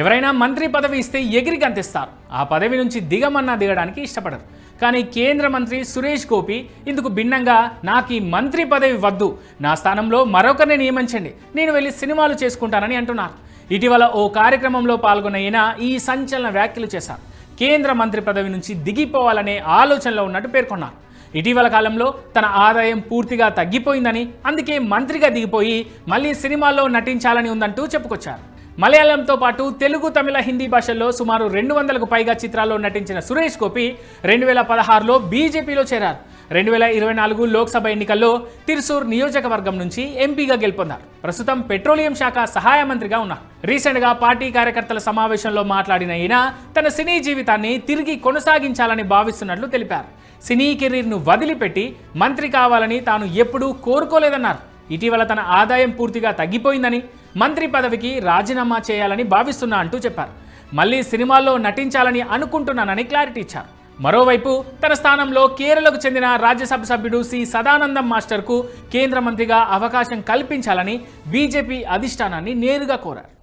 ఎవరైనా మంత్రి పదవి ఇస్తే ఎగిరి గంతిస్తారు. ఆ పదవి నుంచి దిగమన్నా దిగడానికి ఇష్టపడరు. కానీ కేంద్ర మంత్రి సురేష్ గోపి ఇందుకు భిన్నంగా నాకు ఈ మంత్రి పదవి వద్దు. నా స్థానంలో మరొకరిని నియమించండి. నేను వెళ్ళి సినిమాలు చేసుకుంటానని అంటున్నారు. ఇటీవల ఓ కార్యక్రమంలో పాల్గొన్న ఈయన ఈ సంచలన వ్యాఖ్యలు చేశారు. కేంద్ర మంత్రి పదవి నుంచి దిగిపోవాలనే ఆలోచనలో ఉన్నట్టు పేర్కొన్నారు. ఇటీవల కాలంలో తన ఆదాయం పూర్తిగా తగ్గిపోయిందని అందుకే మంత్రిగా దిగిపోయి మళ్ళీ సినిమాల్లో నటించాలని ఉందంటూ చెప్పుకొచ్చారు. మలయాళంతో పాటు తెలుగు తమిళ హిందీ భాషల్లో సుమారు రెండు వందలకు పైగా చిత్రాల్లో నటించిన సురేష్ గోపి రెండు వేల పదహారులో బీజేపీలో చేరారు. రెండు వేల ఇరవై నాలుగు లోక్సభ ఎన్నికల్లో తిరుసూర్ నియోజకవర్గం నుంచి ఎంపీగా గెలుపొందారు. ప్రస్తుతం పెట్రోలియం శాఖ సహాయ మంత్రిగా ఉన్నారు. రీసెంట్గా పార్టీ కార్యకర్తల సమావేశంలో మాట్లాడిన ఈయన తన సినీ జీవితాన్ని తిరిగి కొనసాగించాలని భావిస్తున్నట్లు తెలిపారు. సినీ కెరీర్ను వదిలిపెట్టి మంత్రి కావాలని తాను ఎప్పుడూ కోరుకోలేదన్నారు. ఇటీవల తన ఆదాయం పూర్తిగా తగ్గిపోయిందని మంత్రి పదవికి రాజీనామా చేయాలని భావిస్తున్నా అంటూ చెప్పారు. మళ్ళీ సినిమాల్లో నటించాలని అనుకుంటున్నానని క్లారిటీ ఇచ్చారు. మరోవైపు తన స్థానంలో కేరళకు చెందిన రాజ్యసభ సభ్యుడు సి. సదానందం మాస్టర్కు కేంద్ర మంత్రిగా అవకాశం కల్పించాలని బీజేపీ అధిష్టానాన్ని నేరుగా కోరారు.